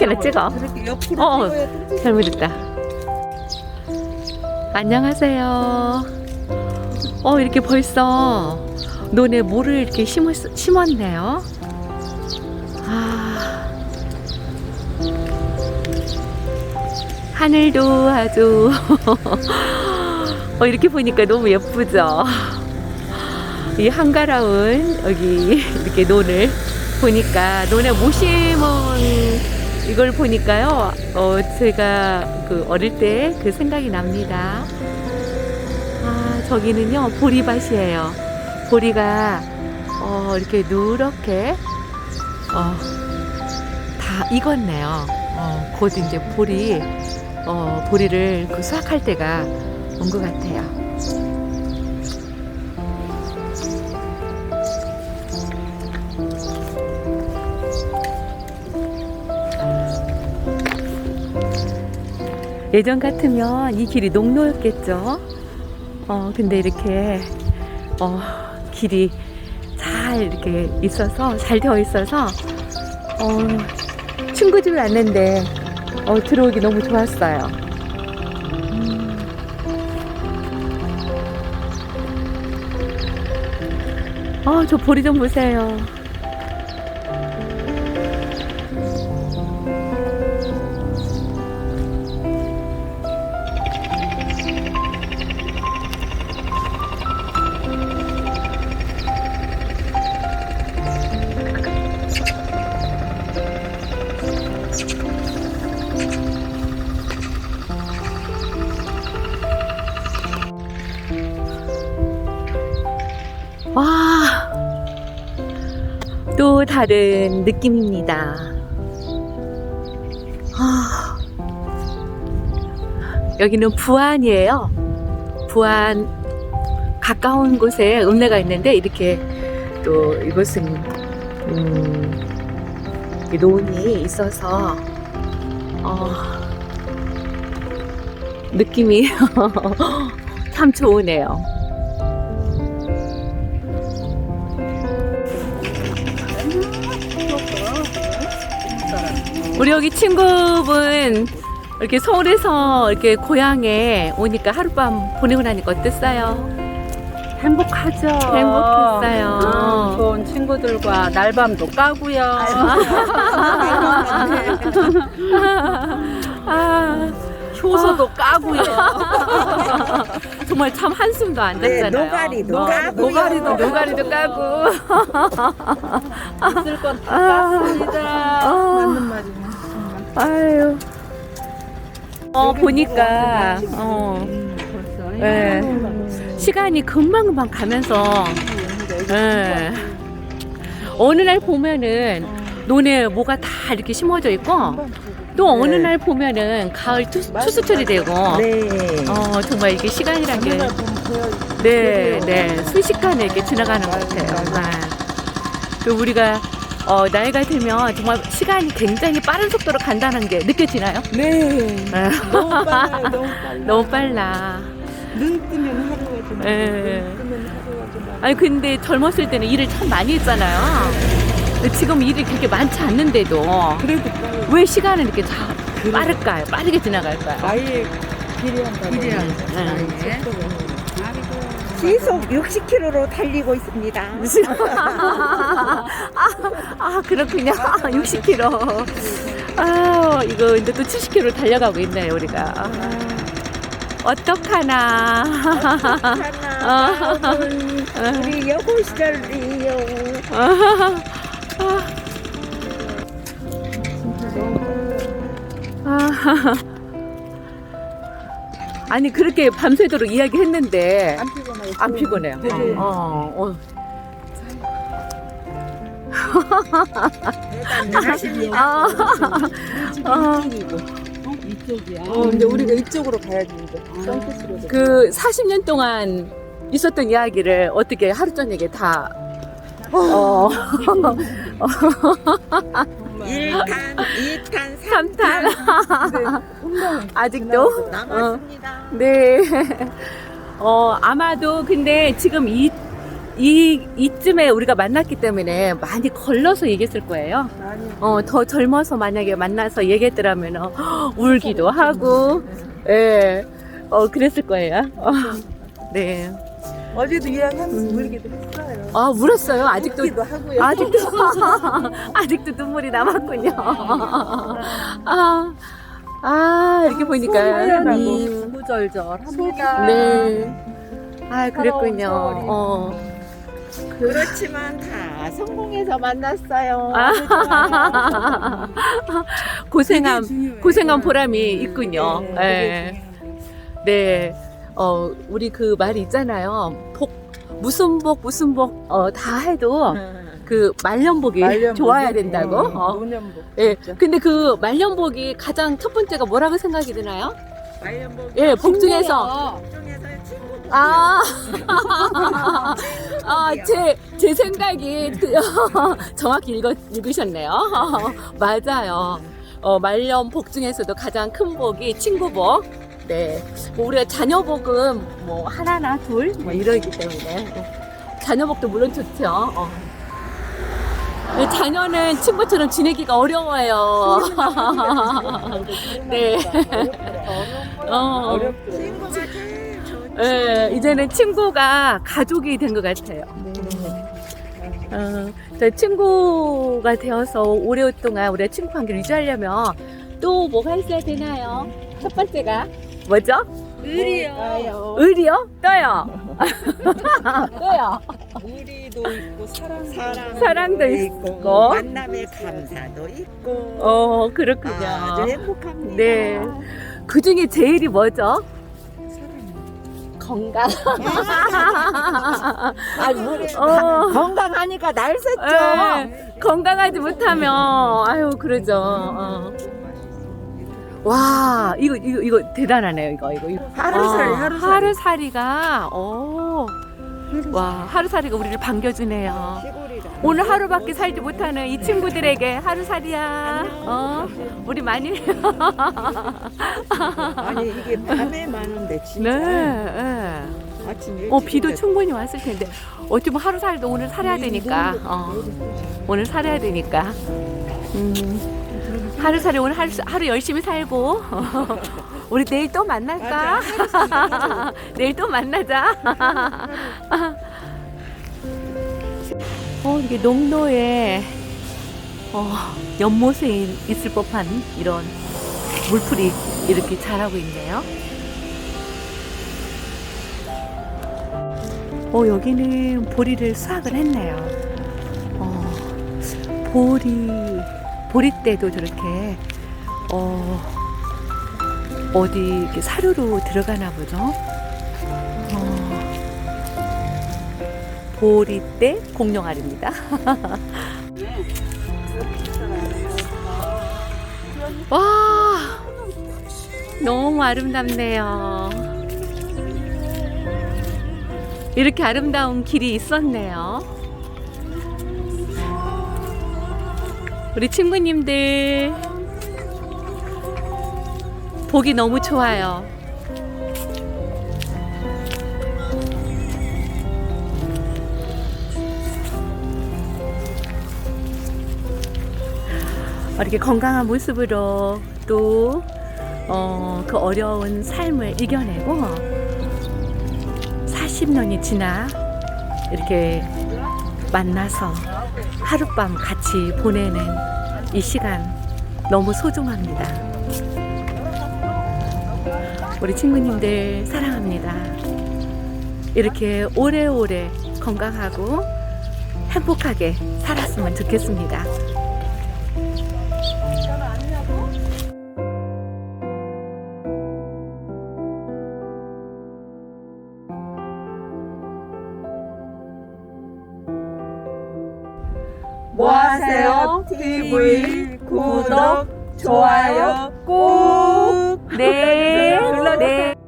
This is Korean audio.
이렇게나 찍어. 그렇게 옆으로 어. 찍어야 뚱뚱 잘못했다. 안녕하세요. 어, 이렇게 벌써 논에 모를 이렇게 심었, 심었네요. 아. 하늘도 아주, 어, 이렇게 보니까 너무 예쁘죠? 이 한가로운 여기 이렇게 논을 보니까 논에 못 심은 이걸 보니까요, 어, 제가 그 어릴 때 그 생각이 납니다. 아, 저기는요, 보리밭이에요. 보리가, 어, 이렇게 누렇게, 어, 다 익었네요. 어, 곧 이제 보리, 어, 보리를 그 수확할 때가 온 것 같아요. 예전 같으면 이 길이 농로였겠죠. 어, 근데 이렇게, 어, 길이 잘 이렇게 있어서, 잘 되어 있어서, 어, 친구 집에 왔는데, 어, 들어오기 너무 좋았어요. 음. 아, 저 보리 좀 보세요. 다른 느낌입니다. 아, 여기는 부안이에요. 부안 가까운 곳에 읍내가 있는데 이렇게 또 이곳은 음, 이 논이 있어서 어, 느낌이 참 좋으네요. 우리 여기 친구분 이렇게 서울에서 이렇게 고향에 오니까 하룻밤 보내고 나니까 어땠어요? 행복하죠. 행복했어요. 음, 좋은 친구들과 날밤도 까고요. 아, 효소도 까고요. 정말 참 한숨도 안 네, 잤잖아요. 노가리도 어, 까고요. 노가리도 노가리도 까고. 있을 건다 깠습니다. 아. 아유. 어 보니까 어. 네. 시간이 금방 금방 가면서 예. 어느 날 보면은 논에 뭐가 다 이렇게 심어져 있고 또 어느 네. 날 보면은 가을 투, 투수철이 되고 네. 어 정말 이게 시간이란 게 어느. 네, 네. 순식간에 이렇게 지나가는 것 같아요. 네. 그 우리가 어, 나이가 들면 정말 시간이 굉장히 빠른 속도로 간다는 게 느껴지나요? 네. 네. 너무 빨라요, 너무 빨라. 너무 빨라. 눈 뜨면 하루가 지나. 네. 눈 뜨면 하루가 지나. 아니 근데 젊었을 때는 일을 참 많이 했잖아요. 근데 지금 일이 그렇게 많지 않는데도 그래도 빨라. 왜 시간은 이렇게 다 빠를까요? 빠르게 지나갈까요? 기량 기량. 네. 시속 60km로 달리고 있습니다. 아 그렇군요. 60km. 아 이거 이제 또 70km 달려가고 있네요 우리가. 아, 어떡하나. 하나, 마음은 우리 여고 시절이요. 아. 아니 그렇게 밤새도록 이야기했는데 안 피곤해요. 안 피곤해요. 네. 어, 어. 아, 아. 이쪽이고. 이쪽이야. 어, 근데 우리가 이쪽으로 가야 되는데. 선코스로. 그 40년 동안 있었던 이야기를 어떻게 하루 저녁에 다 어, 1탄, 2탄, 3탄 아직도 남았습니다. 네. 어, 아마도 근데 지금 이, 이 이쯤에 우리가 만났기 때문에 많이 걸러서 얘기했을 거예요. 어, 더 젊어서 만약에 만나서 얘기했더라면 어, 울기도 하고, 예, 어, 그랬을 거예요. 어, 네. 어제도 이야기하면서 울기도 했어요. 아, 울었어요. 아직도, 울기도 하고요. 아직도, 아직도 눈물이 남았군요. 아, 아, 이렇게 보니까. 음, 구구절절합니다. 네. 아, 그랬군요. 서러운 어. 그렇지만 다 성공해서 만났어요. 아. 고생함, 고생한 보람이 있군요. 네, 네. 네. 어, 우리 그 말이 있잖아요. 복, 무슨 복, 무슨 복, 어, 다 해도 그 말년복이 좋아야 된다고. 어. 노년복. 예. 근데 그 말년복이 가장 첫 번째가 뭐라고 생각이 드나요? 말년복. 예, 복 중에서. 중에서 친구. 아, 아, 제, 제 생각이 그, 정확히 읽어, 읽으셨네요. 맞아요. 어, 말년 복 중에서도 가장 큰 복이 친구복. 네. 뭐 우리가 자녀복은 뭐 하나나 둘, 뭐 이러기 때문에. 자녀복도 물론 좋죠. 어. 네, 자녀는 친구처럼 지내기가 어려워요. 네. 어. 예, 이제는 친구가 가족이 된 것 같아요. 어, 저 친구가 되어서 오랫동안 우리가 친구 관계를 유지하려면 또 뭐가 있어야 되나요? 첫 번째가 뭐죠? 의리요. 의리요? 떠요. 떠요. 우리도 있고 사랑 사랑 사랑도 있고. 만남의 감사도 있고 어, 그렇군요. 아 주 행복합니다. 네. 그 중에 제일이 뭐죠? 건강. 아, 뭐, 어. 건강하니까 날 샜죠. 예, 건강하지 못하면 아유 그러죠. 어. 와 이거 이거 이거 대단하네요 이거 이거. 이거. 하루살이 어, 하루살이. 하루살이가 어. 와 하루살이가 우리를 반겨주네요. 시골이라. 오늘 하루밖에 살지 못하는 이 친구들에게 하루살이야. 어 우리 많이 아니 이게 밤에 많은데 진짜 네. 예. 아침 일찍 어 비도 충분히 왔을 텐데 어찌 뭐 하루살도 오늘 살아야 되니까. 어. 오늘 살아야 되니까. 음, 하루살이 오늘 하루, 하루 열심히 살고. 우리 내일 또 만날까? 내일 또 만나자. 어, 이게 농로에 어, 연못에 있을 법한 이런 물풀이 이렇게 자라고 있네요. 어, 여기는 보리를 수확을 했네요. 어, 보리, 보리 때도 저렇게, 어, 어디 이렇게 사료로 들어가나 보죠? 어, 때 공룡알입니다. 와, 너무 아름답네요. 이렇게 아름다운 길이 있었네요. 우리 친구님들 보기 너무 좋아요. 이렇게 건강한 모습으로 또, 어, 그 어려운 삶을 이겨내고 40년이 지나 이렇게 만나서 하룻밤 같이 보내는 이 시간 너무 소중합니다. 우리 친구님들 사랑합니다. 이렇게 오래오래 건강하고 행복하게 살았으면 좋겠습니다. 뭐하세요? TV 구독 좋아요 꼭 네. 네.